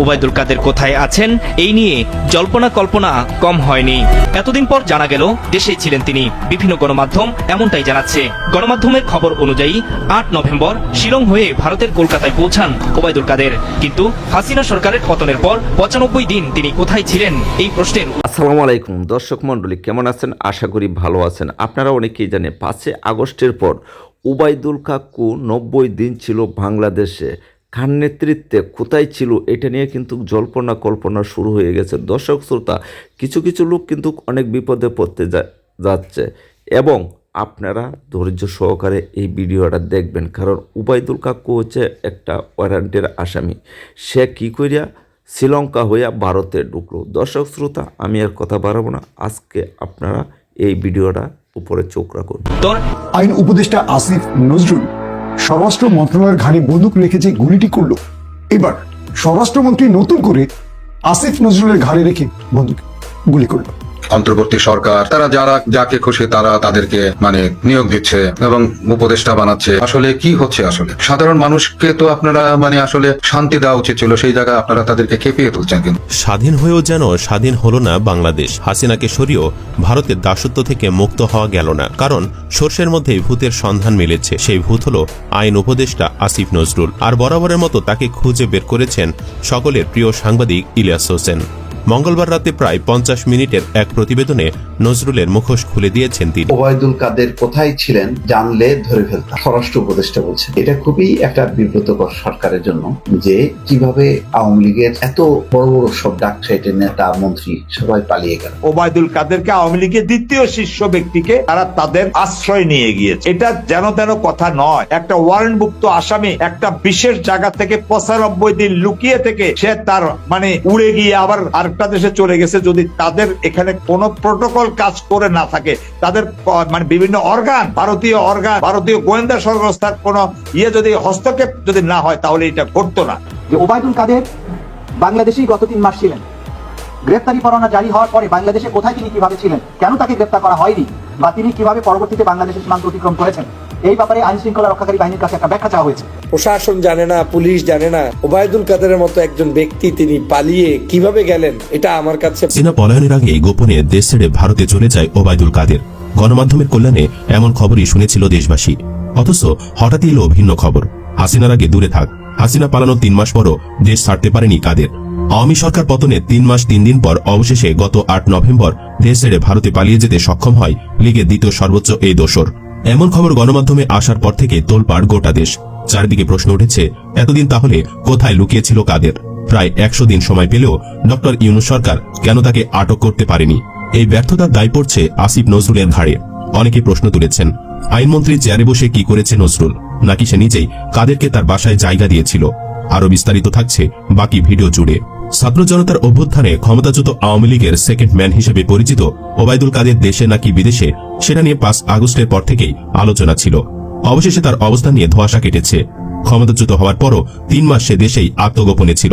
ওবায়দুল কাদের কোথায় আছেন, এই নিয়ে জল্পনা কল্পনা কম হয়নি। এতদিন পর জানা গেল, দেশেই ছিলেন তিনি। বিভিন্ন গণমাধ্যম এমনটাই জানাচ্ছে। গণমাধ্যমের খবর অনুযায়ী, আট নভেম্বর শিলং হয়ে ভারতের কলকাতায় পৌঁছান ওবায়দুল কাদের। কিন্তু হাসিনা সরকারের পতনের পর পঁচানব্বই দিন তিনি কোথায় ছিলেন, এই প্রশ্নের আসসালামু আলাইকুম। দর্শক মণ্ডলী, কেমন আছেন? আশা করি ভালো আছেন। আপনারা অনেকেই জানেন পাঁচই আগস্টের পর উবাইদুল কাকু নব্বই দিন ছিল বাংলাদেশে। খান নেতৃত্বে কোথায় ছিল এটা নিয়ে কিন্তু জল্পনা কল্পনা শুরু হয়ে গেছে। দর্শক, শ্রোতা, কিছু কিছু লোক কিন্তু অনেক বিপদে পড়তে যাচ্ছে এবং আপনারা ধৈর্য সহকারে এই ভিডিওটা দেখবেন। কারণ উবায়দুল কাকু হচ্ছে একটা ওয়ারেন্টের আসামি। সে কী করিয়া শ্রীলঙ্কা হইয়া ভারতে ঢুকলো। দর্শক, শ্রোতা, আমি আর কথা বাড়াবো না। আজকে আপনারা এই ভিডিওটা উপরে চোখ রাখুন। আইন উপদেষ্টা আসিফ নজরুল স্বরাষ্ট্র মন্ত্রণালয়ের ঘাড়ে বন্দুক রেখে যে গুলিটি করল, এবার স্বরাষ্ট্রমন্ত্রী নতুন করে আসিফ নজরুলের ঘাড়ে রেখে বন্দুক গুলি করল। অন্তর্বর্তী সরকার, তারা যারা যাকে খুশি তারা তাদেরকে মানে নিয়োগ দিচ্ছে এবং উপদেষ্টা বানাচ্ছে। আসলে কি হচ্ছে আসলে? সাধারণ মানুষকে তো আপনারা মানে আসলে শান্তি দেওয়া উচিত ছিল, সেই জায়গায় আপনারা তাদেরকে খেপিয়ে তুলছেন কিন্তু। স্বাধীন হয়েও যেন স্বাধীন হলো না বাংলাদেশ, হাসিনাকে সরিয়েও ভারতের দাসত্ব থেকে মুক্ত হওয়া গেল না। কারণ সর্ষের মধ্যে ভূতের সন্ধান মিলেছে। সেই ভূত হল আইন উপদেষ্টা আসিফ নজরুল। আর বরাবরের মতো তাকে খুঁজে বের করেছেন সকলের প্রিয় সাংবাদিক ইলিয়াস হোসেন। মঙ্গলবার রাতে প্রায় পঞ্চাশ মিনিটের এক প্রতিবেদনে নজরুলের মুখোশ খুলে দিয়েছেন তিনি। ওবায়দুল কাদের কোথায় ছিলেন জানলে ধরে ফেলতাম। স্বরাষ্ট্র উপদেষ্টা বলছে এটা খুবই একটা বিব্রতকর সরকারের জন্য যে কীভাবে আওয়ামী লীগের এত বড় বড় সব ডাকসাইটের নেতা মন্ত্রী সবাই পালিয়ে গেল। ওবায়দুল কাদেরকে আওয়ামী লীগের দ্বিতীয় শীর্ষ ব্যক্তিকে তারা তাদের আশ্রয় নিয়ে গিয়েছে। এটা যেন তেন কথা নয় একটা ওয়ারেন্টভুক্ত আসামি একটা বিশেষ জায়গা থেকে পঁচানব্বই দিন লুকিয়ে থেকে সে তার মানে উড়ে গিয়ে আবার আরেকটা দেশে চলে গেছে যদি তাদের এখানে কোনো প্রোটোকল কাজ করে না থাকে, তাদের মানে বিভিন্ন অর্গান, ভারতীয় অর্গান, ভারতীয় গোয়েন্দা সংস্থার কোন ইয়ে যদি হস্তক্ষেপ যদি না হয়, তাহলে এটা ঘটতো না। যে ওবায়দুল কাদের বাংলাদেশেই গত তিন মাস ছিলেন। গ্রেপ্তারি পরোয়ানা জারি হওয়ার পরে বাংলাদেশে কোথায় তিনি কীভাবে ছিলেন? কেন তাকে গ্রেপ্তার করা হয়নি? বা তিনি কীভাবে পরবর্তীতে বাংলাদেশের সীমান্ত অতিক্রম করেছেন? এই ব্যাপারে আইন শৃঙ্খলা রক্ষাকারী বাহিনীর কাছে একটা ব্যাখ্যা চাওয়া হয়েছে। প্রশাসন জানে না পুলিশ জানে না। ওবায়দুল কাদেরের মতো একজন ব্যক্তি তিনি পালিয়ে কীভাবে গেলেন এটা আমার কাছে চীনা পলায়নের আগে গোপনে দেশ ছেড়ে ভারতে চলে যায় ওবায়দুল কাদের। গণমাধ্যমের কল্যাণে এমন খবরই শুনেছিল দেশবাসী। অথচ হঠাৎই এলো ভিন্ন খবর। হাসিনার আগে দূরে থাক। হাসিনা পালানোর তিন মাস পরও দেশ ছাড়তে পারেনি কাদের। আওয়ামী সরকার পতনে তিন মাস তিন দিন পর অবশেষে গত আট নভেম্বর দেশ ছেড়ে ভারতে পালিয়ে যেতে সক্ষম হয় লীগের দ্বিতীয় সর্বোচ্চ এই দোসর। এমন খবর গণমাধ্যমে আসার পর থেকে তোলপাড় গোটা দেশ। চারিদিকে প্রশ্ন উঠেছে, এতদিন তাহলে কোথায় লুকিয়েছিল কাদের? প্রায় একশো দিন সময় পেলেও ডক্টর ইউনুস সরকার কেন তাকে আটক করতে পারেনি? এই ব্যর্থতার দায় পড়ছে আসিফ নজরুলের ঘাড়ে। অনেকে প্রশ্ন তুলেছেন, আইনমন্ত্রী চেয়ারে বসে কি করেছে নজরুল? নাকি সে নিজেই কাদেরকে তার বাসায় জায়গা দিয়েছিল? আরও বিস্তারিত থাকছে বাকি ভিডিও জুড়ে। ছাত্র জনতার অভ্যুত্থানে ক্ষমতাচ্যুত আওয়ামী লীগের সেকেন্ড ম্যান হিসেবে পরিচিত ওবায়দুল কাদের দেশে নাকি বিদেশে, সেটা নিয়ে পাঁচ আগস্টের পর থেকেই আলোচনা ছিল। অবশেষে তার অবস্থান নিয়ে ধোয়াশা কেটেছে। ক্ষমতাচ্যুত হওয়ার পরও তিন মাস সে দেশেই আত্মগোপনে ছিল।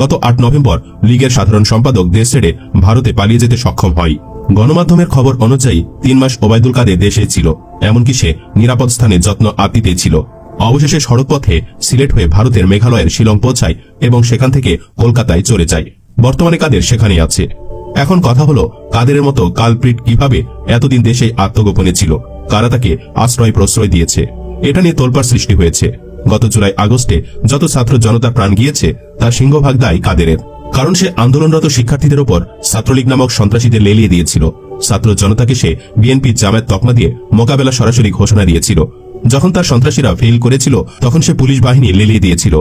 গত আট নভেম্বর লীগের সাধারণ সম্পাদক দেশ ছেড়ে ভারতে পালিয়ে যেতে সক্ষম হয়। গণমাধ্যমের খবর অনুযায়ী তিন মাস ওবায়দুল কাদের দেশে ছিল, এমনকি সে নিরাপদ স্থানে যত্ন আত্মিতে ছিল। অবশেষে সড়কপথে সিলেট হয়ে ভারতের মেঘালয়ের শিলং পৌঁছায় এবং সেখান থেকে কলকাতায় চলে যায়। বর্তমানে কাদের সেখানেই আছে? এখন কথা হলো কাদের মতো কালপ্রিট কীভাবে এতদিন দেশে আত্মগোপনে ছিল? কারা তাকে আশ্রয় প্রশ্রয় দিয়েছে? এটা নিয়ে তোলপাড় সৃষ্টি হয়েছে। গত জুলাই আগস্টে যত ছাত্র জনতা প্রাণ গিয়েছে, তার সিংহভাগ দায় কাদেরের। কারণ সে আন্দোলনরত শিক্ষার্থীদের ওপর ছাত্রলীগ নামক সন্ত্রাসীদের লেলিয়ে দিয়েছিল। ছাত্র জনতাকে সে বিএনপি জামায়াত তকমা দিয়ে মোকাবেলা সরাসরি ঘোষণা দিয়েছিল। যখন তার সন্ত্রাসীরা ফেল করেছিল, তখন সে পুলিশ বাহিনী লেলিয়ে দিয়েছিল।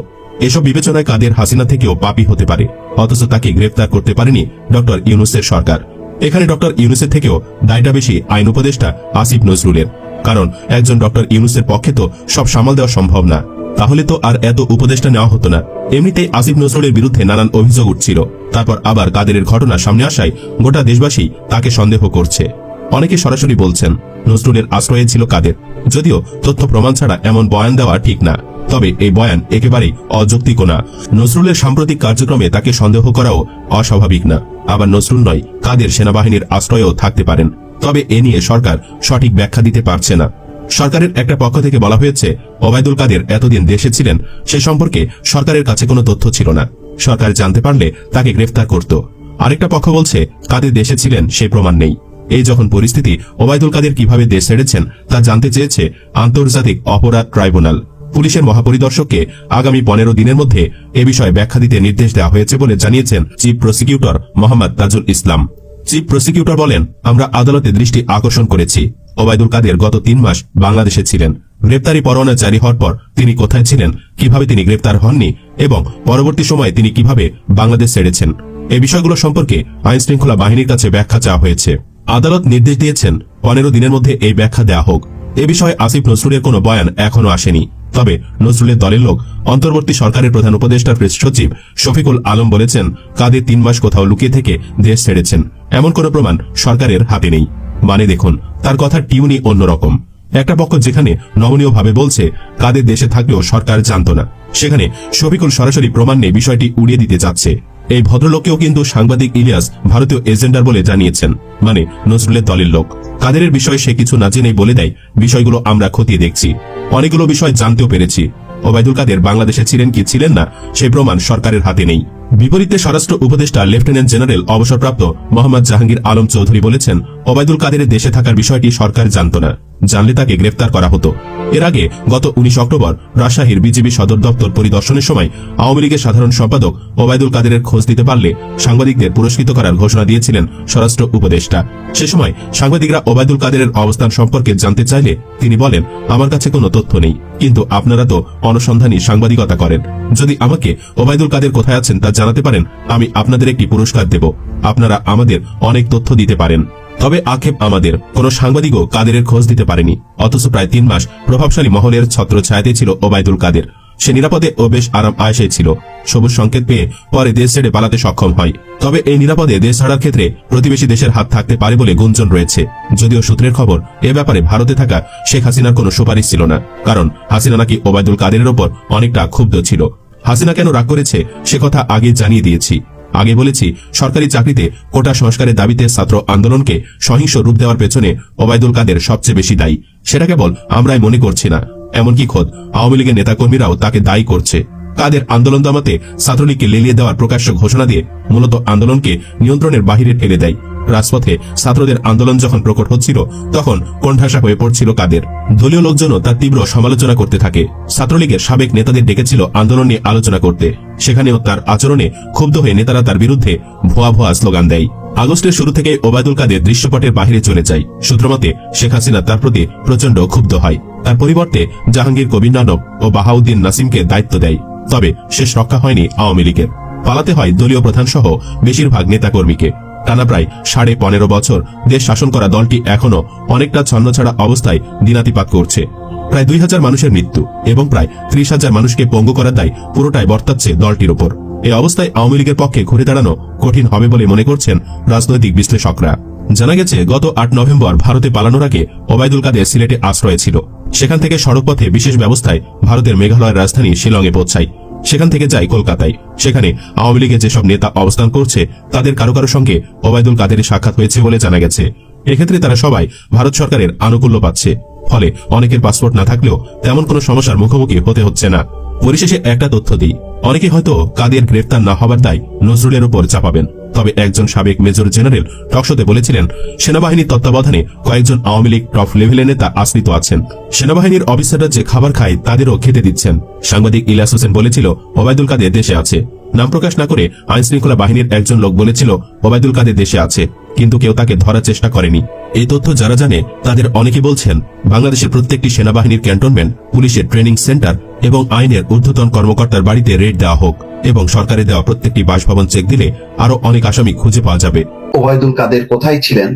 এসব বিবেচনায় কাদের হাসিনা থেকেও পাপি হতে পারে, অথচ তাকে গ্রেফতার করতে পারেনি ডক্টর ইউনুসের সরকার। এখানে ডক্টর ইউনুসের থেকেও দায়টা বেশি আইন উপদেষ্টা আসিফ নজরুলের, কারণ একজন ডক্টর ইউনুসের পক্ষে তো সব সামাল দেওয়া সম্ভব না। তাহলে তো আর এত উপদেষ্টা নেওয়া হতো না। এমনিতেই আসিফ নজরুলের বিরুদ্ধে নানান অভিযোগ উঠছিল। তারপর আবার কাদেরের ঘটনা সামনে আসায় গোটা দেশবাসী তাকে সন্দেহ করছে। অনেকে সরাসরি বলছেন, নজরুলের আশ্রয়ে ছিল কাদের। যদিও তথ্য প্রমাণ ছাড়া এমন বয়ান দেওয়া ঠিক না। তবে এই বয়ান একেবারেই অযৌক্তিক না। নজরুলের সাম্প্রতিক কার্যক্রমে তাকে সন্দেহ করাও অস্বাভাবিক না। আবার নজরুল নয়, কাদের সেনাবাহিনীর আশ্রয়েও থাকতে পারেন। তবে এ নিয়ে সরকার সঠিক ব্যাখ্যা দিতে পারছে না। সরকারের একটা পক্ষ থেকে বলা হয়েছে, ওবায়দুল কাদের এতদিন দেশে ছিলেন, সে সম্পর্কে সরকারের কাছে কোনো তথ্য ছিল না। সরকার জানতে পারলে তাকে গ্রেফতার করত। আরেকটা পক্ষ বলছে, কাদের দেশে ছিলেন সে প্রমাণ নেই। এই যখন পরিস্থিতি ওবায়দুল কাদের কীভাবে দেশ ছেড়েছেন তা জানতে চেয়েছে আন্তর্জাতিক অপরাধ ট্রাইব্যুনাল। পুলিশের মহাপরিদর্শককে আগামী পনেরো দিনের মধ্যে এ বিষয়ে ব্যাখ্যা দিতে নির্দেশ দেওয়া হয়েছে বলে জানিয়েছেন chief prosecutor Mohammad Tajul Islam. Chief prosecutor বলেন, আমরা আদালতে দৃষ্টি আকর্ষণ করেছি। ওবায়দুল কাদের গত তিন মাস বাংলাদেশে ছিলেন। গ্রেপ্তারি পরোয়ানা জারি হওয়ার পর তিনি কোথায় ছিলেন, কীভাবে তিনি গ্রেপ্তার হননি এবং পরবর্তী সময়ে তিনি কীভাবে বাংলাদেশ ছেড়েছেন? এই বিষয়গুলো সম্পর্কে আইন শৃঙ্খলা বাহিনীর কাছে ব্যাখ্যা চাওয়া হয়েছে। আদালত নির্দেশ দিয়েছেন, পনেরো দিনের মধ্যে এই ব্যাখ্যা দেয়া হোক। এ বিষয়ে আসিফ নজরুলের কোনো বয়ান এখনও আসেনি। তবে নজরুলের দলের লোক, অন্তর্বর্তী সরকারের প্রধান উপদেষ্টা প্রেস সচিব শফিকুল আলম বলেছেন কাদের তিন মাস কোথাও লুকিয়ে থেকে দেশ ছেড়েছেন। এমন কোনো প্রমাণ সরকারের হাতে নেই। মানে দেখুন, তার কথা টিউনি অন্যরকম একটা পক্ষ যেখানে নমনীয়ভাবে বলছে কাদের দেশে থাকলেও সরকার জানত না। সেখানে শফিকুল সরাসরি প্রমাণ নিয়ে বিষয়টি উড়িয়ে দিতে চাচ্ছে। এই ভদ্রলোককেও কিন্তু সাংবাদিক ইলিয়াস ভারতীয় এজেন্ডার বলে জানিয়েছেন। মানে নজরুলের দলের লোক। কাদেরের বিষয়ে সে কিছু না জেনেই বলে দেয়, বিষয়গুলো আমরা খতিয়ে দেখছি। অনেকগুলো বিষয় জানতেও পেরেছি। ওবায়দুল কাদের বাংলাদেশে ছিলেন কি ছিলেন না সেই প্রমাণ সরকারের হাতে নেই। বিপরীতে স্বরাষ্ট্র উপদেষ্টা লেফটেন্যান্ট জেনারেল অবসরপ্রাপ্ত মোহাম্মদ জাহাঙ্গীর আলম চৌধুরী বলেছেন, ওবায়দুল কাদের দেশে থাকার বিষয়টি সরকার জানত না। জানলে তাকে গ্রেফতার করা হতো। এর আগে গত উনিশ অক্টোবর রাজশাহীর বিজেপি সদর দপ্তর পরিদর্শনের সময় আওয়ামী লীগের সাধারণ সম্পাদক ওবায়দুল কাদেরের খোঁজ দিতে পারলে সাংবাদিকদের পুরস্কৃত করার ঘোষণা দিয়েছিলেন স্বরাষ্ট্র উপদেষ্টা। সে সময় সাংবাদিকরা ওবায়দুল কাদেরের অবস্থান সম্পর্কে জানতে চাইলে তিনি বলেন, আমার কাছে কোনো তথ্য নেই, কিন্তু আপনারা তো অনুসন্ধানী সাংবাদিকতা করেন। যদি আমাকে ওবায়দুল কাদের কোথায় আছেন তা জানাতে পারেন, আমি আপনাদের একটি পুরস্কার দেব। আপনারা আমাদের অনেক তথ্য দিতে পারেন। তবে আক্ষেপ আমাদের। কোন সাংবাদিকও কাদেরের খোঁজ দিতে পারেনি। অথচ প্রায় তিন মাস প্রভাবশালী মহলের ছত্র ছায়াতে ছিল ওবায়দুল কাদের। সে নিরাপদে ও বেশ আরাম আয়সে ছিল। সবুজ সংকেত পেয়ে পরে দেশ ছেড়ে পালাতে সক্ষম হয়। তবে এই নিরাপদে দেশ ছাড়ার ক্ষেত্রে প্রতিবেশী দেশের হাত থাকতে পারে বলে গুঞ্জন রয়েছে। যদিও সূত্রের খবর, এ ব্যাপারে ভারতে থাকা শেখ হাসিনার কোনো সুপারিশ ছিল না। কারণ হাসিনা নাকি ওবায়দুল কাদেরের ওপর অনেকটা ক্ষুব্ধ ছিল। হাসিনা কেন রাগ করেছে, সে কথা আগে জানিয়ে দিয়েছি। আগে বলেছি, সরকারি চাকরিতে কোটা সংস্কারের দাবিতে ছাত্র আন্দোলনকে সহিংস রূপ দেওয়ার পেছনে ওবায়দুল কাদের সবচেয়ে বেশি দায়ী। সেটা কেবল আমরাই মনে করছি না। এমনকি খোদ আওয়ামী লীগের নেতাকর্মীরাও তাকে দায়ী করছে। কাদের আন্দোলন দমাতে ছাত্রলীগকে লেলিয়ে দেওয়ার প্রকাশ্য ঘোষণা দিয়ে মূলত আন্দোলনকে নিয়ন্ত্রণের বাহিরে ঠেলে দেয়। রাজপথে ছাত্রদের আন্দোলন যখন প্রকট হচ্ছিল, তখন কোণঠাসা হয়ে পড়ছিল কাদের। দলীয় লোকজনও তার তীব্র সমালোচনা করতে থাকে। ছাত্রলীগের সাবেক নেতাদের ডেকেছিল আন্দোলন নিয়ে আলোচনা করতে। সেখানেও তার আচরণে ক্ষুব্ধ হয়ে নেতারা তার বিরুদ্ধে ভুয়া ভুয়া স্লোগান দেয়। আগস্টের শুরু থেকে ওবায়দুল কাদের দৃশ্যপটের বাহিরে চলে যায়। সূত্রমতে, শেখ হাসিনা তার প্রতি প্রচণ্ড ক্ষুব্ধ হয়। তার পরিবর্তে জাহাঙ্গীর কবির নানক ও বাহাউদ্দিন নাসিমকে দায়িত্ব দেয়। তবে শেষ রক্ষা হয়নি আওয়ামী লীগের। পালাতে হয় দলীয় প্রধান সহ বেশিরভাগ নেতাকর্মীকে। টানা প্রায় সাড়ে পনেরো বছর দেশ শাসন করা দলটি এখনও অনেকটা ছন্নছাড়া অবস্থায় দিনাতিপাত করছে। প্রায় দুই হাজার মানুষের মৃত্যু এবং প্রায় ত্রিশ হাজার মানুষকে পঙ্গু করার দায় পুরোটাই বর্তাচ্ছে দলটির ওপর এই অবস্থায় আওয়ামী লীগের পক্ষে ঘুরে দাঁড়ানো কঠিন হবে বলে মনে করছেন রাজনৈতিক বিশ্লেষকরা। জানা গেছে, গত আট নভেম্বর ভারতে পালানোর আগে ওবায়দুল কাদের সিলেটে আশ্রয় ছিল। সেখান থেকে সড়কপথে বিশেষ ব্যবস্থায় ভারতের মেঘালয়ের রাজধানী শিলংয়ে পৌঁছায়। সেখান থেকে যায় কলকাতায়। সেখানে আওয়ামী লীগের যেসব নেতা অবস্থান করছে, তাদের কারও কারও সঙ্গে ওবায়দুল কাদের সাক্ষাৎ হয়েছে বলে জানা গেছে। এক্ষেত্রে তারা সবাই ভারত সরকারের আনুকূল্য পাচ্ছে। ফলে অনেকের পাসপোর্ট না থাকলেও তেমন কোনো সমস্যার মুখোমুখি হতে হচ্ছে না। পরিশেষে একটা তথ্য দিই। অনেকে হয়তো কাদের গ্রেফতার না হবার দায় নজরুলের উপর চাপাবেন। তবে একজন সাবেক মেজর জেনারেল টকশোতে বলেছিলেন, সেনাবাহিনীর তত্ত্বাবধানে কয়েকজন আওয়ামী লীগ টপ লেভেলের নেতা আশ্রিত আছেন। সেনাবাহিনীর অফিসাররা যে খাবার খায়, তাদেরও খেতে দিচ্ছেন। সাংবাদিক ইলিয়াস হোসেন বলেছিল, ওবায়দুল কাদের দেশে আছে। নাম প্রকাশ না করে আইন শৃঙ্খলা বাহিনীর একজন লোক বলেছিল, ওবায়দুল কাদের দেশে আছে। কিন্তু কেউ তাকে ধরার চেষ্টা করেনি। এই তথ্য যারা জানে, তাদের অনেকে বলছেন, বাংলাদেশের প্রত্যেকটি সেনাবাহিনীর ক্যান্টনমেন্ট, পুলিশের ট্রেনিং সেন্টার এবং আইনের ঊর্ধ্বতন কর্মকর্তার বাড়িতে রেড দেওয়া হোক এবং সরকারের দেওয়া প্রত্যেকটি বাসভবন চেক দিলে আরও অনেক আসামি খুঁজে পাওয়া যাবে। ওবায়দুল কাদের কোথায় ছিলেন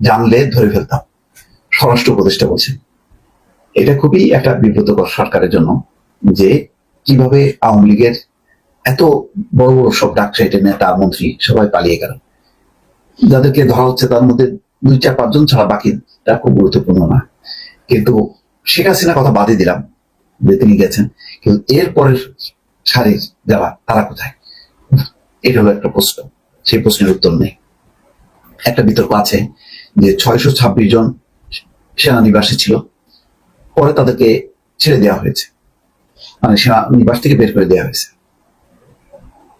জানলে ধরে ফেলতাম, স্বরাষ্ট্র উপদেষ্টা বলছেন। এটা খুবই একটা বিব্রতকর সরকারের জন্য যে কীভাবে আওয়ামী লীগের এত বড় বড় সব ডাকসাইটের নেতা, মন্ত্রী সবাই পালিয়ে গেল। যাদেরকে ধরা হচ্ছে তার মধ্যে দুই চার পাঁচজন ছাড়া বাকিটা খুব গুরুত্বপূর্ণ না। কিন্তু শেখ হাসিনা কথা বাদে দিলাম। যে তিনি গেছেন, কিন্তু এর পরের সারির যারা তারা কোথায়? এটা হলো একটা প্রশ্ন। সেই প্রশ্নের উত্তর নেই। একটা বিতর্ক আছে যে ছয়শো ছাব্বিশ জন সেনানিবাসে ছিল, পরে তাদেরকে ছেড়ে দেওয়া হয়েছে। মানে সেনানিবাস থেকে বের করে দেওয়া হয়েছে।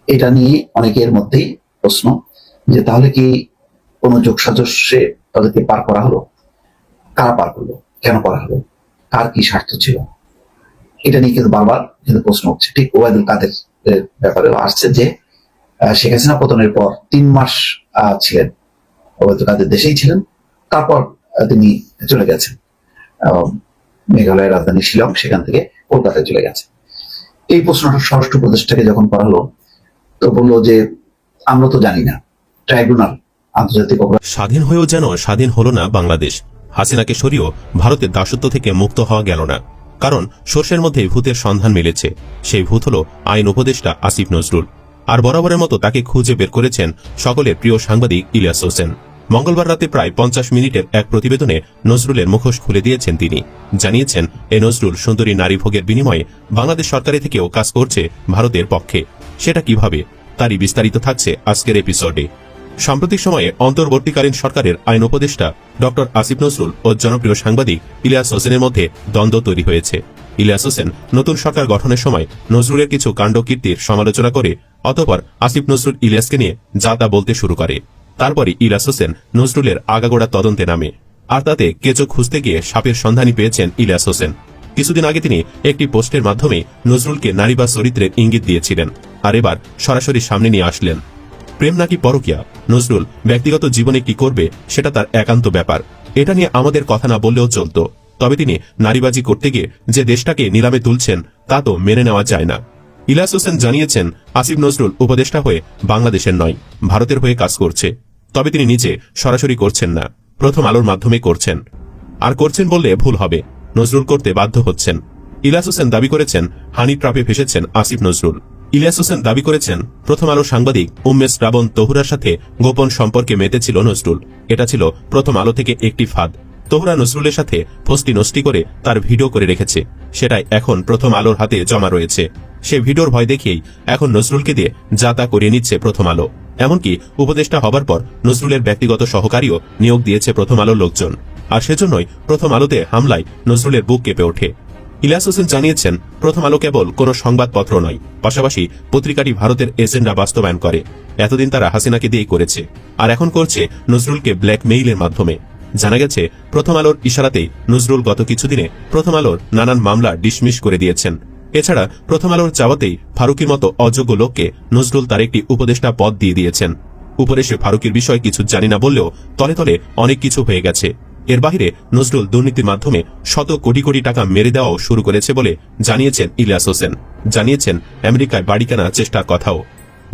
এটা নিয়ে অনেকের মধ্যেই প্রশ্ন যে তাহলে কি কোনো যোগসাজস্যে তাদেরকে পার করা হলো? কারা পার করল? কেন করা হলো? কার কি স্বার্থ ছিল? এটা নিয়ে কিন্তু বারবার কিন্তু প্রশ্ন হচ্ছে ঠিক ওবায়দুল কাদের ব্যাপারে আসছে যে শেখ হাসিনা পতনের পর তিন মাস ছিলেন। ওবায়দুল কাদের দেশেই ছিলেন। তারপর তিনি চলে গেছেন। মেঘালয়ের রাজধানী শিলং, সেখান থেকে কলকাতায় চলে গেছে এই প্রশ্নটা স্বরাষ্ট্র প্রদেশটাকে যখন করা হলো তো বলল যে, আমরা তো জানি না, ট্রাইব্যুনাল, আন্তর্জাতিক স্বাধীন হয়েও যেন স্বাধীন হলো না বাংলাদেশ। হাসিনাকে সরিয়েও ভারতের দাসত্ব থেকে মুক্ত হওয়া গেল না। কারণ সর্ষের মধ্যে ভূতের সন্ধান মিলেছে। সেই ভূত হল আইন উপদেষ্টা আসিফ নজরুল। আর বরাবরের মতো তাকে খুঁজে বের করেছেন সকলের প্রিয় সাংবাদিক ইলিয়াস হোসেন। মঙ্গলবার রাতে প্রায় পঞ্চাশ মিনিটের এক প্রতিবেদনে নজরুলের মুখোশ খুলে দিয়েছেন তিনি। জানিয়েছেন, এ নজরুল সুন্দরী নারী ভোগের বিনিময়ে বাংলাদেশ সরকারের থেকেও কাজ করছে ভারতের পক্ষে। সেটা কীভাবে? তারই বিস্তারিত থাকছে আজকের এপিসোডে। সাম্প্রতিক সময়ে অন্তর্বর্তীকালীন সরকারের আইন উপদেষ্টা ডক্টর আসিফ নজরুল ও জনপ্রিয় সাংবাদিক ইলিয়াস হোসেনের মধ্যে দ্বন্দ্ব তৈরি হয়েছে। ইলিয়াস হোসেন নতুন সরকার গঠনের সময় নজরুলের কিছু কাণ্ড কাণ্ডকীর্তির সমালোচনা করে, অতপর আসিফ নজরুল ইলিয়াসকে নিয়ে যা তা বলতে শুরু করে। তারপরে ইলিয়াস হোসেন নজরুলের আগাগোড়া তদন্তে নামে, আর তাতে কেঁচো খুঁজতে গিয়ে সাপের সন্ধানই পেয়েছেন ইলিয়াস হোসেন। কিছুদিন আগে তিনি একটি পোস্টের মাধ্যমে নজরুলকে নারী বা চরিত্রের ইঙ্গিত দিয়েছিলেন, আর এবার সরাসরি সামনে নিয়ে আসলেন। প্রেম নাকি পরকিয়া? নজরুল, ব্যক্তিগত জীবনে কি করবে সেটা তার একান্ত ব্যাপার। এটা নিয়ে আমাদের কথা না বললেও চলত। তবে তিনি নারীবাজি করতে গিয়ে যে দেশটাকে নিলামে তুলছেন, তা তো মেনে নেওয়া যায় না। ইলাস হোসেন জানিয়েছেন, আসিফ নজরুল উপদেষ্টা হয়ে বাংলাদেশের নয়, ভারতের হয়ে কাজ করছে। তবে তিনি নিজে সরাসরি করছেন না, প্রথম আলোর মাধ্যমে করছেন। আর করছেন বললে ভুল হবে, নজরুল করতে বাধ্য হচ্ছেন। ইলাস হোসেন দাবি করেছেন হানি ট্রাপে ফেসেছেন আসিফ নজরুল। ইলিয়াস হোসেন দাবি করেছেন, প্রথম আলো সাংবাদিক উম্মেশ রাবণ তহুরার সাথে গোপন সম্পর্কে মেতেছিল নজরুল। এটা ছিল প্রথম আলো থেকে একটি ফাঁদ। তহুরা নজরুলের সাথে ফস্টি নষ্টি করে তার ভিডিও করে রেখেছে। সেটাই এখন প্রথম আলোর হাতে জমা রয়েছে। সে ভিডিওর ভয় দেখিয়েই এখন নজরুলকে দিয়ে যা তা করিয়ে নিচ্ছে প্রথম আলো। এমনকি উপদেষ্টা হবার পর নজরুলের ব্যক্তিগত সহকারীও নিয়োগ দিয়েছে প্রথম আলোর লোকজন। আর সেজন্যই প্রথম আলোতে হামলায় নজরুলের বুক কেঁপে ওঠে। ইলিয়াস হোসেন জানিয়েছেন, প্রথম আলো কেবল কোনো সংবাদপত্র নয়, পাশাপাশি পত্রিকাটি ভারতের এজেন্ডা বাস্তবায়ন করে। এতদিন তারা হাসিনাকে দিয়েই করেছে, আর এখন করছে নজরুলকে ব্ল্যাকমেইলের মাধ্যমে। জানা গেছে, প্রথম আলোর ইশারাতেই নজরুল গত কিছুদিনে প্রথম আলোর নানান মামলা ডিসমিস করে দিয়েছেন। এছাড়া প্রথম আলোর চাওয়াতেই ফারুকির মতো অযোগ্য লোককে নজরুল তার একটি উপদেষ্টা পদ দিয়ে দিয়েছেন। উপরে সে ফারুকের বিষয়ে কিছু জানি না বললেও তলে তলে অনেক কিছু হয়ে গেছে। এর বাহিরে নজরুল দুর্নীতির মাধ্যমে শত কোটি কোটি টাকা মেরে দেওয়াও শুরু করেছে বলে জানিয়েছেন ইলিয়াস হোসেন। জানিয়েছেন, আমেরিকায় বাড়ি কেনার চেষ্টার কথাও।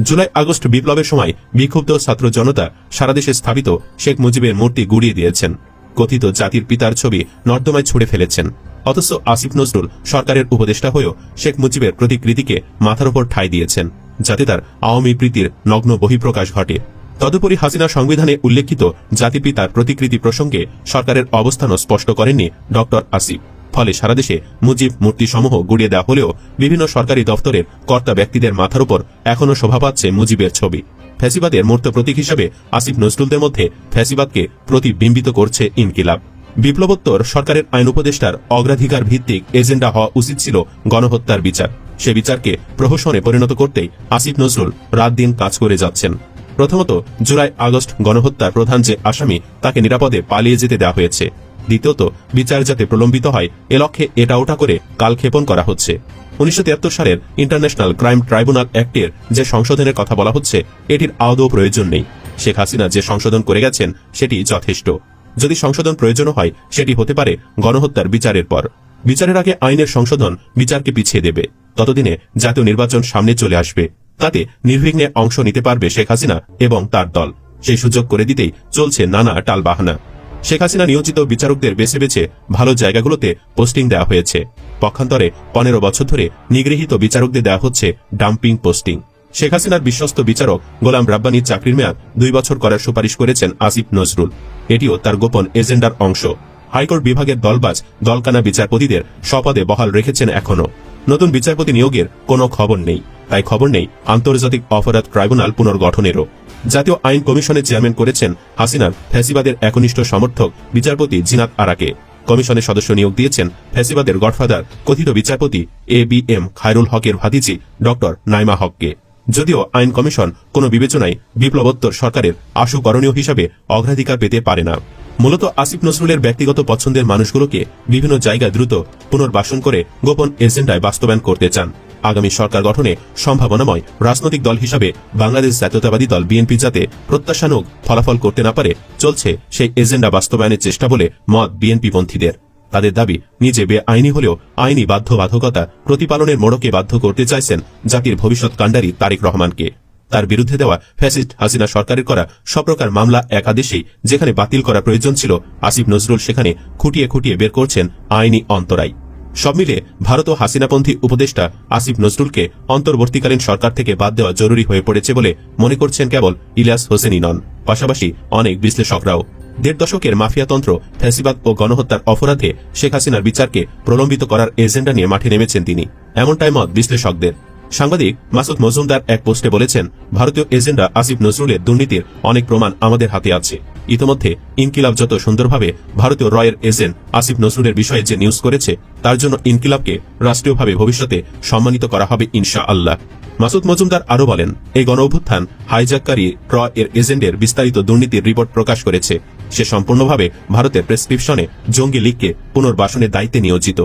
জুলাই আগস্ট বিপ্লবের সময় বিক্ষুব্ধ ছাত্র জনতা সারা দেশে স্থাপিত শেখ মুজিবের মূর্তি গুড়িয়ে দিয়েছেন। কথিত জাতির পিতার ছবি নর্দমায় ছুড়ে ফেলেছেন। অথচ আসিফ নজরুল সরকারের উপদেষ্টা হয়েও শেখ মুজিবের প্রতিকৃতিকে মাথার ওপর ঠাঁই দিয়েছেন, যাতে তার আওয়ামী প্রীতির নগ্ন বহিঃপ্রকাশ ঘটে। তদুপরি হাসিনা সংবিধানে উল্লেখিত জাতিপিতার প্রতিকৃতি প্রসঙ্গে সরকারের অবস্থানও স্পষ্ট করেননি ডক্টর আসিফ। ফলে সারা দেশে মুজিব মূর্তিসমূহ গুড়িয়ে দেওয়া হলেও বিভিন্ন সরকারি দপ্তরের কর্তা ব্যক্তিদের মাথার উপর এখনও শোভা পাচ্ছে মুজিবের ছবি। ফ্যাসিবাদের মূর্ত প্রতীক হিসেবে আসিফ নজরুলদের মধ্যে ফ্যাসিবাদকে প্রতিবিম্বিত করছে ইনকিলাব। বিপ্লবোত্তর সরকারের আইন উপদেষ্টার অগ্রাধিকার ভিত্তিক এজেন্ডা হওয়া উচিত ছিল গণহত্যার বিচার। সে বিচারকে প্রহসনে পরিণত করতেই আসিফ নজরুল রাত দিন কাজ করে যাচ্ছেন। প্রথমত, জুলাই, আগস্ট গণহত্যার প্রধান যে আসামি, তাকে নিরাপদে পালিয়ে যেতে দেওয়া হয়েছে। দ্বিতীয়ত, বিচার যাতে প্রলম্বিত হয়, এ লক্ষ্যে এটা ওটা করে কালক্ষেপণ করা হচ্ছে। উনিশশো তিয়াত্তর সালের ইন্টারন্যাশনাল ক্রাইম ট্রাইব্যুনাল অ্যাক্টের যে সংশোধনের কথা বলা হচ্ছে, এটির আদৌ প্রয়োজন নেই। শেখ হাসিনা যে সংশোধন করে গেছেন, সেটি যথেষ্ট। যদি সংশোধন প্রয়োজন হয়, সেটি হতে পারে গণহত্যার বিচারের পর। বিচারের আগে আইনের সংশোধন বিচারকে পিছিয়ে দেবে। ততদিনে জাতীয় নির্বাচন সামনে চলে আসবে। তাতে নির্বিঘ্নে অংশ নিতে পারবে শেখ হাসিনা এবং তার দল। সেই সুযোগ করে দিতেই চলছে নানা টালবাহানা। শেখ হাসিনা নিয়োজিত বিচারকদের বেছে বেছে ভালো জায়গাগুলোতে পোস্টিং দেওয়া হয়েছে। পক্ষান্তরে পনেরো বছর ধরে নিগৃহীত বিচারকদের দেওয়া হচ্ছে ডাম্পিং পোস্টিং। শেখ হাসিনার বিশ্বস্ত বিচারক গোলাম রাব্বানির চাকরির মেয়াদ দুই বছর করার সুপারিশ করেছেন আসিফ নজরুল। এটিও তার গোপন এজেন্ডার অংশ। হাইকোর্ট বিভাগের দলবাজ দলকানা বিচারপতিদের স্বপদে বহাল রেখেছেন এখনও। নতুন বিচারপতি নিয়োগের কোনো খবর নেই। তাই খবর নেই আন্তর্জাতিক অপরাধ ট্রাইব্যুনাল পুনর্গঠনেরও। জাতীয় আইন কমিশনের চেয়ারম্যান করেছেন হাসিনার ফ্যাসিবাদের একনিষ্ঠ সমর্থক বিচারপতি জিনাত আরাকে। কমিশনের সদস্য নিয়োগ দিয়েছেন ফ্যাসিবাদের গডফাদার কথিত বিচারপতি এ বি এম খায়রুল হকের ভাতিজি ডক্টর নাইমা হককে। যদিও আইন কমিশন কোনো বিবেচনায় বিপ্লবোত্তর সরকারের আশু করণীয় হিসাবে অগ্রাধিকার পেতে পারে না। মূলত আসিফ নজরুলের ব্যক্তিগত পছন্দের মানুষগুলোকে বিভিন্ন জায়গায় দ্রুত পুনর্বাসন করে গোপন এজেন্ডায় বাস্তবায়ন করতে চান। আগামী সরকার গঠনে সম্ভাবনাময় রাজনৈতিক দল হিসাবে বাংলাদেশ জাতীয়তাবাদী দল বিএনপি যাতে প্রত্যাশানুক ফলাফল করতে না পারে, চলছে সেই এজেন্ডা বাস্তবায়নের চেষ্টা বলে মত বিএনপি পন্থীদের। তাদের দাবি, নিজে বেআইনি হলেও আইনি বাধ্যবাধকতা প্রতিপালনের মোড়কে বাধ্য করতে চাইছেন জাতির ভবিষ্যৎ কাণ্ডারি তারেক রহমানকে। তার বিরুদ্ধে দেওয়া ফ্যাসিস্ট হাসিনা সরকারের করা সপ্রকার মামলা একাদেশেই, যেখানে বাতিল করা প্রয়োজন ছিল, আসিফ নজরুল সেখানে খুঁটিয়ে খুঁটিয়ে বের করছেন আইনি অন্তরায়। সব মিলে ভারত ও হাসিনাপন্থী উপদেষ্টা আসিফ নজরুলকে অন্তর্বর্তীকালীন সরকার থেকে বাদ দেওয়া জরুরি হয়ে পড়েছে বলে মনে করছেন কেবল ইলিয়াস হোসেনই নন। পাশাপাশি অনেক বিশ্লেষকরাও। দেড় দশকের মাফিয়াতন্ত্র ফ্যাসিবাদ ও গণহত্যার অপরাধে শেখ হাসিনার বিচারকে প্রলম্বিত করার এজেন্ডা নিয়ে মাঠে নেমেছেন তিনি। এমনটাই মত বিশ্লেষকদের। সাংবাদিক মাসুদ মজুমদার এক পোস্টে বলেছেন, ভারতীয় এজেন্ডা আসিফ নজরুলের দুর্নীতির অনেক প্রমাণ আমাদের হাতে আছে। ইতোমধ্যে ইনকিলাব যত সুন্দরভাবে ভারতীয় রয়ের এজেন্ট আসিফ নজরুলের বিষয়ে যে নিউজ করেছে, তার জন্য ইনকিলাবকে রাষ্ট্রীয়ভাবে ভবিষ্যতে সম্মানিত করা হবে ইনশা আল্লাহ মাসুদ মজুমদার আরও বলেন, এই গণ অভ্যুত্থান হাইজাককারী র এর এজেন্টের বিস্তারিত দুর্নীতির রিপোর্ট প্রকাশ করেছে। সে সম্পূর্ণভাবে ভারতের প্রেসক্রিপশনে জঙ্গি লীগকে পুনর্বাসনের দায়িত্বে নিয়োজিত।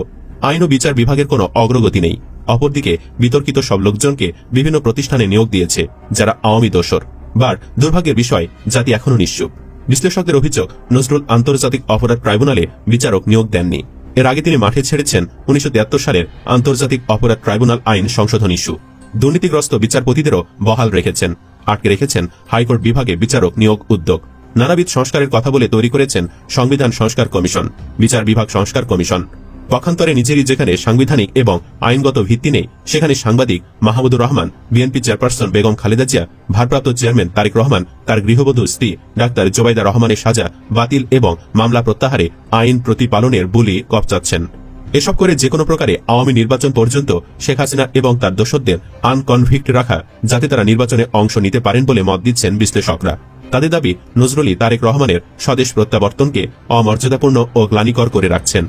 আইন ও বিচার বিভাগের কোনো অগ্রগতি নেই। অপরদিকে বিতর্কিত সব লোকজনকে বিভিন্ন প্রতিষ্ঠানে নিয়োগ দিয়েছে, যারা আওয়ামী দোসর বার, দুর্ভাগ্যের বিষয়, জাতি এখনও নিশ্চুপ। বিশ্লেষকদের অভিযোগ, নজরুল আন্তর্জাতিক অপরাধ ট্রাইব্যুনালে বিচারক নিয়োগ দেননি। এর আগে তিনি মাঠে ছেড়েছেন উনিশশো তিয়াত্তর সালের আন্তর্জাতিক অপরাধ ট্রাইব্যুনাল আইন সংশোধন ইস্যু। দুর্নীতিগ্রস্ত বিচারপতিদেরও বহাল রেখেছেন। আটকে রেখেছেন হাইকোর্ট বিভাগে বিচারক নিয়োগ উদ্যোগ। নানাবিধ সংস্কারের কথা বলে তৈরি করেছেন সংবিধান সংস্কার কমিশন, বিচার বিভাগ সংস্কার কমিশন। পক্ষান্তরে নিজেরই যেখানে সাংবিধানিক এবং আইনগত ভিত্তি নেই, সেখানে সাংবাদিক মাহমুদুর রহমান, বিএনপি চেয়ারপারসন বেগম খালেদা জিয়া, ভারপ্রাপ্ত চেয়ারম্যান তারেক রহমান, তার গৃহবধূ স্ত্রী ডাক্তার জোবাইদা রহমানের সাজা বাতিল এবং মামলা প্রত্যাহারে আইন প্রতিপালনের বুলি কপচাচ্ছেন। এসব করে যে কোনো প্রকারে আওয়ামী নির্বাচন পর্যন্ত শেখ হাসিনা এবং তার দোসরদের আনকনভিক্ট রাখা, যাতে তারা নির্বাচনে অংশ নিতে পারেন বলে মত দিচ্ছেন বিশ্লেষকরা। তাদের দাবি নজরুলি তারেক রহমানের স্বদেশ প্রত্যাবর্তনকে অমর্যাদাপূর্ণ ও গ্লানিকর করে রাখছেন।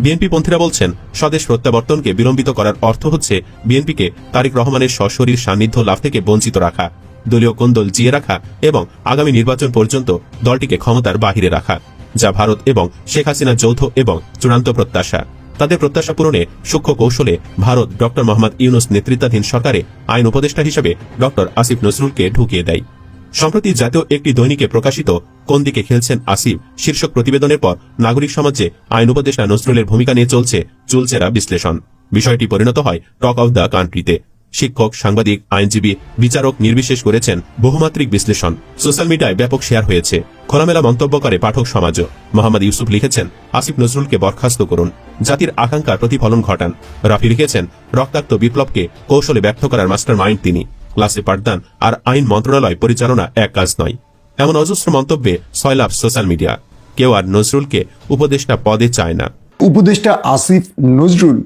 বিএনপি পন্থীরা বলছেন, স্বদেশ প্রত্যাবর্তনকে বিলম্বিত করার অর্থ হচ্ছে বিএনপিকে তারেক রহমানের সশরীর সান্নিধ্য লাভ থেকে বঞ্চিত রাখা, দলীয় কোন্দল জিয়ে রাখা এবং আগামী নির্বাচন পর্যন্ত দলটিকে ক্ষমতার বাহিরে রাখা, যা ভারত এবং শেখ হাসিনা যৌথ এবং চূড়ান্ত প্রত্যাশা। তাদের প্রত্যাশা পূরণে সূক্ষ্ম কৌশলে ভারত ডক্টর মোহাম্মদ ইউনুস নেতৃত্বাধীন সরকারে আইন উপদেষ্টা হিসেবে ডক্টর আসিফ নজরুলকে ঢুকিয়ে দেয়। সম্প্রতি জাতীয় একটি দৈনিকে প্রকাশিত কোন দিকে খেলছেন আসিফ, শীর্ষক প্রতিবেদনের পর নাগরিক সমাজে আইন উপদেষ্টা নজরুলের ভূমিকা নিয়ে চলছে চুলচেরা বিশ্লেষণ। বিষয়টি পরিণত হয় টক অব দ্য কান্ট্রিতে। শিক্ষক, সাংবাদিক, আইনজীবী, বিচারক নির্বিশেষ করেছেন বহুমাত্রিক বিশ্লেষণ। সোশ্যাল মিডিয়ায় ব্যাপক শেয়ার হয়েছে। খোলামেলা মন্তব্য করে পাঠক সমাজও মোহাম্মদ ইউসুফ লিখেছেন, আসিফ নজরুলকে বরখাস্ত করুন। জাতির আকাঙ্ক্ষার প্রতিফলন ঘটান। রাফি লিখেছেন, রক্তাক্ত বিপ্লবকে কৌশলে ব্যর্থ করার মাস্টার মাইন্ড তিনি। ক্লাসে পাঠদান আর আইন মন্ত্রণালয় পরিচালনা এক কাজ নয়। এমন অজস্র মন্তব্যে সয়লাভ সোশ্যাল মিডিয়া। কেউ আর নজরুলকে উপদেষ্টা পদে চায় না। উপদেষ্টা আসিফ নজরুল,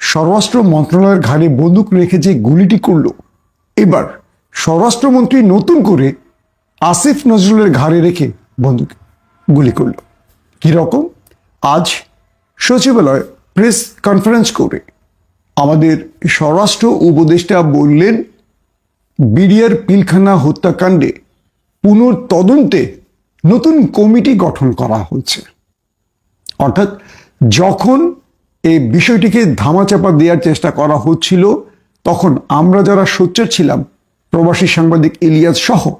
স্বরাষ্ট্র মন্ত্রণালয়ের ঘাড়ে বন্দুক রেখে যে গুলিটি করল, এবার স্বরাষ্ট্রমন্ত্রী নতুন করে আসিফ নজরুলের ঘাড়ে রেখে বন্দুক গুলি করল। কি রকম? আজ সচিবালয় প্রেস কনফারেন্স করে আমাদের স্বরাষ্ট্র উপদেষ্টা বললেন বিডিআর পিলখানা হত্যাকাণ্ডে পুনর্তদন্তে নতুন কমিটি গঠন করা হচ্ছে অর্থাৎ যখন এই বিষয়টিকে ধামাচাপা দেওয়ার চেষ্টা করা হচ্ছিল, তখন আমরা যারা সোচ্চার ছিলাম, প্রবাসী সাংবাদিক ইলিয়াস সহ,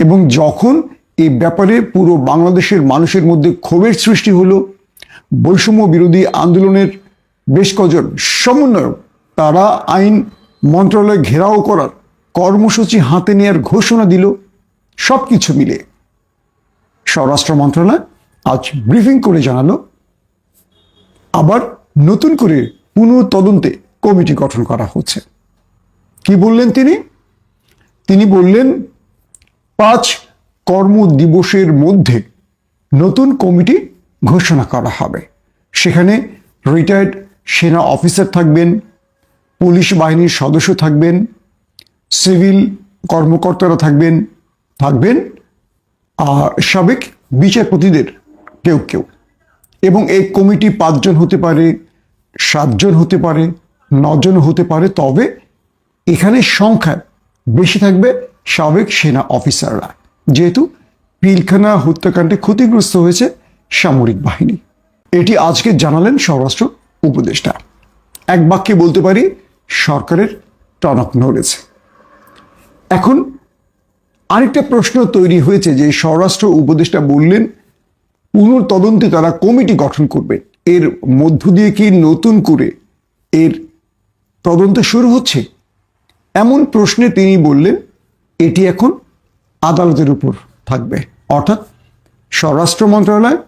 এবং যখন এই ব্যাপারে পুরো বাংলাদেশের মানুষের মধ্যে ক্ষোভের সৃষ্টি হলো, বৈষম্য বিরোধী আন্দোলনের বেশ কজন সমন্বয়ক, তারা আইন মন্ত্রণালয় ঘেরাও করার কর্মসূচি হাতে নেওয়ার ঘোষণা দিল সব কিছু মিলে। স্বরাষ্ট্র মন্ত্রণালয় আজ ব্রিফিং করে জানালো। আবার নতুন করে পুনঃ তদন্তে কমিটি গঠন করা হচ্ছে। কি বললেন তিনি? তিনি বললেন, পাঁচ কর্ম দিবসের মধ্যে নতুন কমিটি ঘোষণা করা হবে। সেখানে রিটায়ার্ড সেনা অফিসার থাকবেন, পুলিশ বাহিনীর সদস্য থাকবেন সিভিল কর্মকর্তারা থাকবেন থাকবেন, আর সাবেক বিচারপতিদের কেউ কেউ। এবং এই কমিটি পাঁচজন হতে পারে, সাতজন হতে পারে, নজন হতে পারে, তবে এখানে সংখ্যা বেশি থাকবে সাবেক সেনা অফিসাররা। যেহেতু পিলখানা হত্যাকাণ্ডে ক্ষতিগ্রস্ত হয়েছে সামরিক বাহিনী। এটি আজকে জানালেন স্বরাষ্ট্র উপদেষ্টা। এক বাক্যে বলতে পারি, সরকারের টনক নড়েছে। এখন আরেকটা প্রশ্ন তৈরি হয়েছে যে স্বরাষ্ট্র উপদেষ্টা বললেন পুনর্তদন্তে তারা কমিটি গঠন করবে? এর মধ্য দিয়ে কি নতুন করে এর তদন্ত শুরু হচ্ছে? এমন প্রশ্নে তিনি বললেন, এটি এখন আদালতের উপর থাকবে। অর্থাৎ স্বরাষ্ট্র মন্ত্রণালয়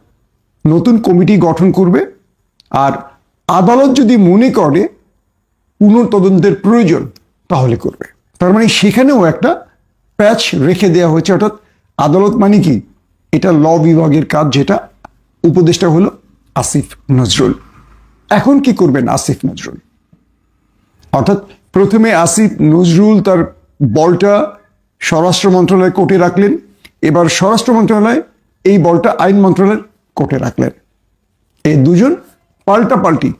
নতুন কমিটি গঠন করবে আর আদালত যদি মনে করে পুনর্তদন্তের প্রয়োজন, তাহলে করবে। তার মানে সেখানেও একটা প্যাচ রেখে দেওয়া হয়েছে, অর্থাৎ আদালত মানে কি? এটা ল বিভাগের কাজ যেটা, উপদেষ্টা হলো আসিফ নজরুল। এখন কি করবেন আসিফ নজরুল? অর্থাৎ প্রথমে আসিফ নজরুল তার বলটা স্বরাষ্ট্র মন্ত্রণালয় কোর্টে রাখলেন, এবার স্বরাষ্ট্র মন্ত্রণালয় এই বলটা আইন মন্ত্রণালয়ের কোর্টে রাখলেন। এই দুজন পাল্টা পাল্টি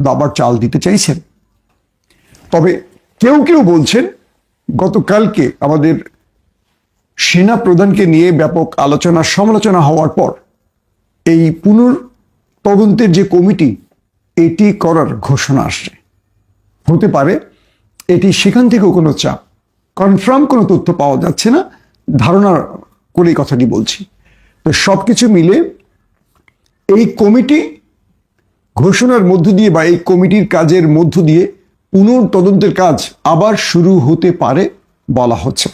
দাবার চাল দিতে চাইছেন। তবে কেউ কেউ বলছেন গতকালকে আমাদের সেনা প্রধানকে নিয়ে ব্যাপক আলোচনা, সমালোচনা হওয়ার পর এই পুনর তদন্তের যে কমিটি, এটি করার ঘোষণা আসছে। হতে পারে এটি সেখান থেকেও কোনো চাপ কনফার্ম কোনো তথ্য পাওয়া যাচ্ছে না ধারণা করে কথাটি বলছি। তো সব কিছু মিলে এই কমিটি ঘোষণার মধ্য দিয়ে বা এই কমিটির কাজের মধ্য দিয়ে পুনর্তদন্তের কাজ আবার শুরু হতে পারে বলা হচ্ছে।